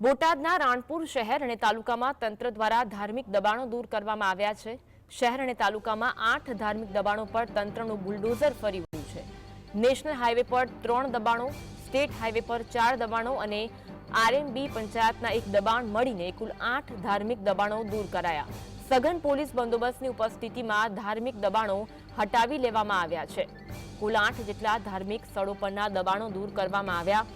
બોટાદના રાણપુર શહેર અને તાલુકામાં તંત્ર દ્વારા ધાર્મિક દબાણો દૂર કરવામાં આવ્યા છે. શહેર અને તાલુકામાં આઠ ધાર્મિક દબાણો પર તંત્રનું બુલડોઝર ફરી વળ્યું છે. નેશનલ હાઈવે પર ત્રણ દબાણો, સ્ટેટ હાઈવે પર ચાર દબાણો અને આરએમબી પંચાયતના એક દબાણ મળીને કુલ આઠ ધાર્મિક દબાણો દૂર કરાયા. સઘન પોલીસ બંદોબસ્તની ઉપસ્થિતિમાં ધાર્મિક દબાણો હટાવી લેવામાં આવ્યા છે. કુલ આઠ જેટલા ધાર્મિક સ્થળો પરના દબાણો દૂર કરવામાં આવ્યા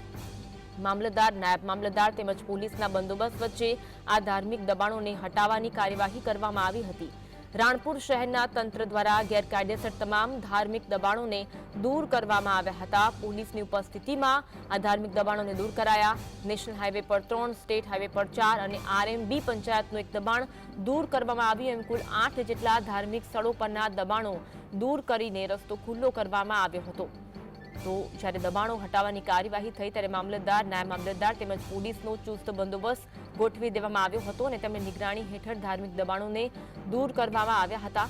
મામલતદાર, નાયબ મામલતદાર તેમજ પોલીસના બંદોબસ્ત વચ્ચે આ ધાર્મિક દબાણોને હટાવવાની કાર્યવાહી કરવામાં આવી હતી. રાણપુર શહેરના તંત્ર દ્વારા ગેરકાયદેસર તમામ ધાર્મિક દબાણોને દૂર કરવામાં આવ્યા હતા. પોલીસની ઉપસ્થિતિમાં આ ધાર્મિક દબાણોને દૂર કરાયા. નેશનલ હાઈવે પર ત્રણ, સ્ટેટ હાઈવે પર ચાર અને આરએમબી પંચાયતનું એક દબાણ દૂર કરવામાં આવ્યું. એમ કુલ આઠ જેટલા ધાર્મિક સ્થળો પરના દબાણો દૂર કરીને રસ્તો ખુલ્લો કરવામાં આવ્યો હતો. તો જ્યારે દબાણો હટાવવાની કાર્યવાહી થઈ ત્યારે મામલતદાર, નાયબ મામલતદાર તેમજ પોલીસનો ચુસ્ત બંદોબસ્ત ગોઠવી દેવામાં આવ્યો હતો અને તેમની નિગરાણી હેઠળ ધાર્મિક દબાણોને દૂર કરવામાં આવ્યા હતા.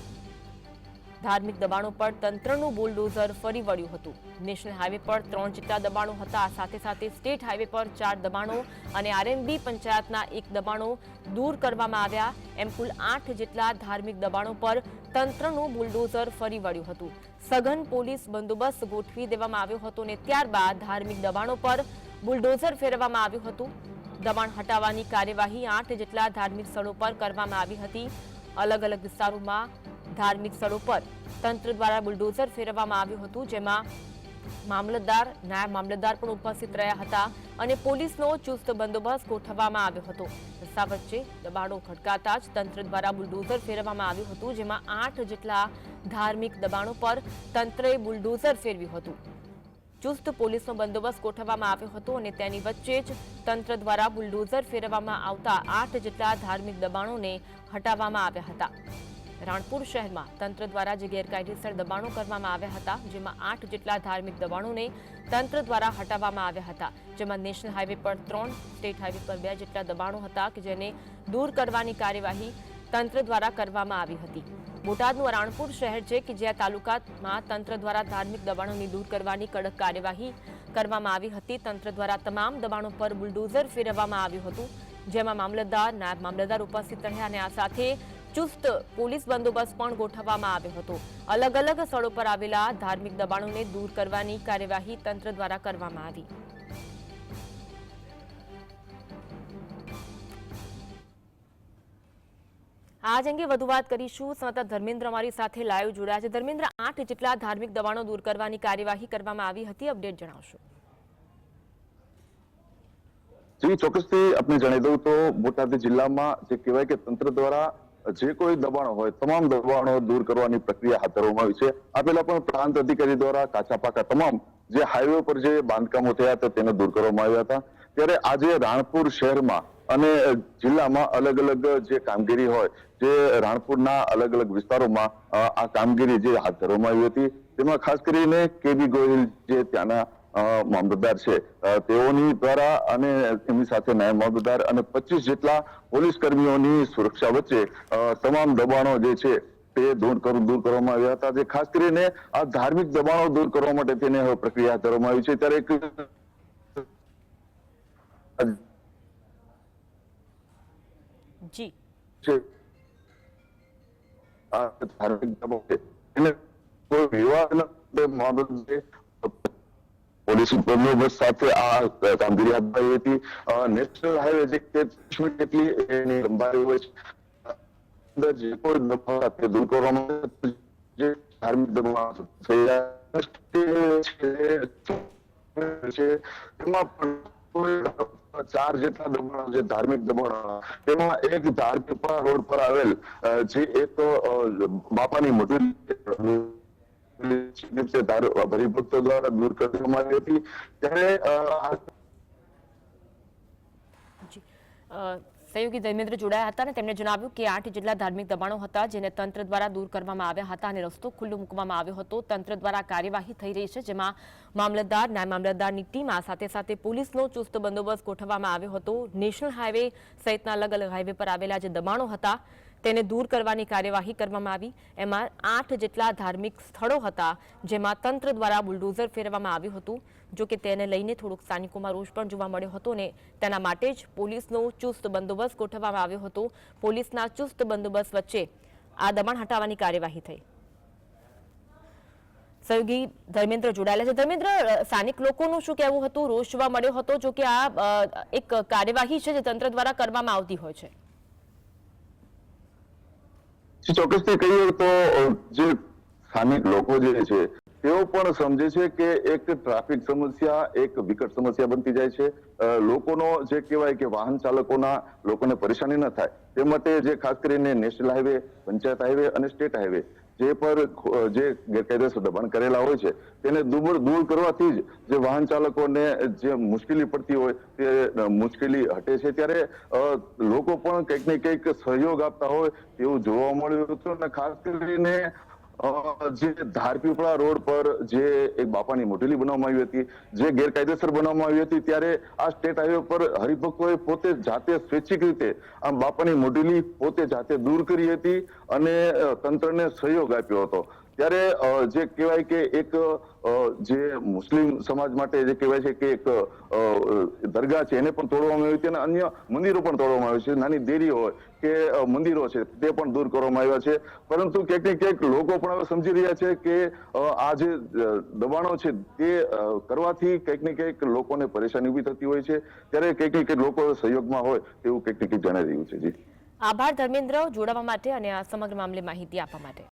ધાર્મિક દબાણો પર તંત્રનું બુલડોઝર ફરી વળ્યું હતું. નેશનલ હાઈવે પર ત્રણ જેટલા દબાણો હતા. સાથે સાથે સ્ટેટ હાઈવે પર ચાર દબાણો અને આરએમબી પંચાયતના એક દબાણો દૂર કરવામાં આવ્યા. એમ કુલ આઠ જેટલા ધાર્મિક દબાણો પર તંત્રનું બુલડોઝર ફરી વળ્યું હતું. સઘન પોલીસ બંદોબસ્ત ગોઠવી દેવામાં આવ્યો હતો અને ત્યારબાદ ધાર્મિક દબાણો પર બુલડોઝર ફેરવવામાં આવ્યું હતું. દબાણ હટાવવાની કાર્યવાહી આઠ જેટલા ધાર્મિક સ્થળો પર કરવામાં આવી હતી. અલગ અલગ વિસ્તારોમાં ધાર્મિક સ્થળો પર તંત્ર દ્વારા બુલડોઝર ફેરવવામાં આવ્યું હતું, જેમાં મામલતદાર, નાયબ મામલતદાર પણ ઉપસ્થિત રહ્યા હતા અને પોલીસનો ચુસ્ત બંદોબસ્ત ગોઠવવામાં આવ્યો હતો. રસ્તા વચ્ચે દબાણો ખડકાતા જ તંત્ર દ્વારા બુલડોઝર ફેરવવામાં આવ્યું હતું, જેમાં આઠ જેટલા ધાર્મિક દબાણો પર તંત્રએ બુલડોઝર ફેરવ્યું હતું. ચુસ્ત પોલીસનો બંદોબસ્ત ગોઠવવામાં આવ્યો હતો અને તેની વચ્ચે જ તંત્ર દ્વારા બુલડોઝર ફેરવવામાં આવતા આઠ જેટલા ધાર્મિક દબાણોને હટાવવામાં આવ્યા હતા. રાણપુર શહેરમાં તંત્ર દ્વારા જે ગેરકાયદેસર દબાણો કરવામાં આવ્યા હતા, જેમાં આઠ જેટલા ધાર્મિક દબાણોને તંત્ર દ્વારા હટાવવામાં આવ્યા હતા. જેમાં નેશનલ હાઈવે પર ત્રણ, સ્ટેટ હાઈવે પર બે જેટલા દબાણો હતા કે જેને દૂર કરવાની કાર્યવાહી તંત્ર દ્વારા કરવામાં આવી હતી. બોટાદનું રાણપુર શહેર છે કે જ્યાં તાલુકામાં તંત્ર દ્વારા ધાર્મિક દબાણોની દૂર કરવાની કડક કાર્યવાહી કરવામાં આવી હતી. તંત્ર દ્વારા તમામ દબાણો પર બુલડોઝર ફેરવવામાં આવ્યું હતું, જેમાં મામલતદાર, નાયબ મામલતદાર ઉપસ્થિત રહ્યા અને આ સાથે ચુસ્ત પોલીસ બંદોબસ્ત પણ ગોઠવવામાં આવ્યો હતો. અલગ અલગ સ્થળો પર આવેલા ધાર્મિક દબાણોને દૂર કરવાની કાર્યવાહી તંત્ર દ્વારા કરવામાં આવી. આજ અંગે વધુ વાત કરીશું. સંવાદદાતા ધર્મેન્દ્ર અમારી સાથે લાઈવ જોડાયા છે. ધર્મેન્દ્ર, આઠ જેટલા ધાર્મિક દબાણો દૂર કરવાની કાર્યવાહી કરવામાં આવી હતી. અપડેટ જણાવશો. જી, ચોક્કસથી આપને જણાવી દઉં તો બોટાદ જિલ્લામાં જે કહેવાય કે તંત્ર દ્વારા જે કોઈ દબાણો હોય, તમામ દબાણો દૂર કરવાની પ્રક્રિયા હાથ ધરવામાં આવી છે. આ પહેલા પણ પ્રાંત અધિકારી દ્વારા કાચા પાકા તમામ જે હાઈવે પર જે બાંધકામો થયા હતા, તેને દૂર કરવામાં આવ્યા હતા. ત્યારે આજે રાણપુર શહેરમાં અને જિલ્લામાં અલગ અલગ જે કામગીરી હોય, જે રાણપુરના અલગ અલગ વિસ્તારોમાં આ કામગીરી જે હાથ ધરવામાં આવી હતી. તેમાં ખાસ કરીને કેબી ગોહિલ જે ત્યાંના મામલતદાર છે. તેઓની દ્વારા અને એમની સાથે નાયબ મામલતદાર અને પચીસ જેટલા પોલીસ કર્મીઓની સુરક્ષા વચ્ચે તમામ દબાણો જે છે તે દૂર દૂર કરવામાં આવ્યા હતા. જે ખાસ કરીને આ ધાર્મિક દબાણો દૂર કરવા માટે તેને હવે પ્રક્રિયા કરવામાં આવી છે. ત્યારે એક જી. ધાર્મિક દબાણ છે. એને કોઈ વિવાદ મામલો છે પોલીસ બંદોબસ્ત સાથે આ કામગીરી હાથ ધરી હતી નેશનલ હાઈવે તેત્રીસ એની લંબાઈ હોય છે. અંદર જે કોઈ દબાણ સાથે દૂર કરવામાં જે ધાર્મિક દબાણ થઈ રહ્યા છે, એમાં પણ ચાર જેટલા દબાણ જે ધાર્મિક દબાણ તેમાં એક ધારપીપળા રોડ પર આવેલ જે એક બાપાની મજૂરી હરિભક્તો દ્વારા દૂર કરવામાં આવી હતી. ત્યારે સહયોગી ધર્મેન્દ્ર જોડાયા હતા અને તેમણે જણાવ્યું કે આઠ જેટલા ધાર્મિક દબાણો હતા જેને તંત્ર દ્વારા દૂર કરવામાં આવ્યા હતા અને રસ્તો ખુલ્લો મૂકવામાં આવ્યો હતો, તંત્ર દ્વારા કાર્યવાહી થઈ રહી છે, જેમાં મામલતદાર, નાયબ મામલતદારની ટીમ, આ સાથે સાથે પોલીસનો ચુસ્ત બંદોબસ્ત ગોઠવવામાં આવ્યો હતો. નેશનલ હાઈવે સહિતના અલગ અલગ હાઈવે પર આવેલા જે દબાણો હતા તેને દૂર કરવાની કાર્યવાહી કરવામાં આવી. એમાં આઠ જેટલા ધાર્મિક સ્થળો હતા જેમાં તંત્ર દ્વારા બુલડોઝર ફેરવવામાં આવ્યું હતું. જો કે તેને લઈને થોડુંક સ્થાનિકોમાં રોષ પણ જોવા મળ્યો હતો ને તેના માટે જ પોલીસનો ચુસ્ત બંદોબસ્ત ગોઠવવામાં આવ્યો હતો. પોલીસના ચુસ્ત બંદોબસ્ત વચ્ચે આ દબાણ હટાવવાની કાર્યવાહી થઈ. સહયોગી ધર્મેન્દ્ર જોડાયેલા છે. ધર્મેન્દ્ર સ્થાનિક લોકોનું શું કહેવું હતું? રોષ જોવા મળ્યો હતો, જો કે આ એક કાર્યવાહી છે જે તંત્ર દ્વારા કરવામાં આવતી હોય છે. ચોક્કસથી કહીએ તો, જે સ્થાનિક લોકો જે છે, તેઓ પણ સમજે છે કે એક ટ્રાફિક સમસ્યા એક વિકટ સમસ્યા બનતી જાય છે. લોકોનો જે કહેવાય કે વાહન ચાલકોના લોકોને પરેશાની ન થાય. તે માટે જે ખાસ કરીને નેશનલ હાઈવે, પંચાયત હાઈવે અને સ્ટેટ હાઈવે જે પર જે ગેરકાયદેસર દબાણ કરેલા હોય છે, તેને દૂર દૂર કરવાથી જ જે વાહન ચાલકોને જે મુશ્કેલી પડતી હોય તે મુશ્કેલી હટે છે. ત્યારે લોકો પણ કંઈક ને કંઈક સહયોગ આપતા હોય તેવું જોવા મળ્યું હતું. અને ખાસ કરીને જે ધારપીપળા રોડ પર જે એક બાપાની મોટેલી બનાવવામાં આવી હતી, જે ગેરકાયદેસર બનાવવામાં આવી હતી, ત્યારે આ સ્ટેટ હાઈવે પર હરિભક્તોએ પોતે જાતે સ્વૈચ્છિક રીતે આ બાપાની મોટેલી પોતે જાતે દૂર કરી હતી અને તંત્રને સહયોગ આપ્યો હતો. ત્યારે જે કહેવાય કે એક જે મુસ્લિમ સમાજ માટે જે કહેવાય છે કે એક દરગાહ છે, એને પણ તોડવામાં આવી છે અને અન્ય મંદિરો પણ તોડવામાં આવ્યું છે. નાની દેરી હોય કે મંદિરો છે, તે પણ દૂર કરવામાં આવ્યા છે. પરંતુ ક્યાંક ક્યાંક લોકો પણ હવે સમજી રહ્યા છે કે આ જે દબાણો છે તે કરવાથી કંઈક ને કંઈક લોકોને પરેશાની ઊભી થતી હોય છે. ત્યારે કંઈક ને કંઈક લોકો સહયોગમાં હોય તેવું કંઈક ને કંઈક જણાઈ રહ્યું છે. જી. આભાર ધર્મેન્દ્ર, જોડાવા માટે અને આ સમગ્ર મામલે માહિતી આપવા માટે.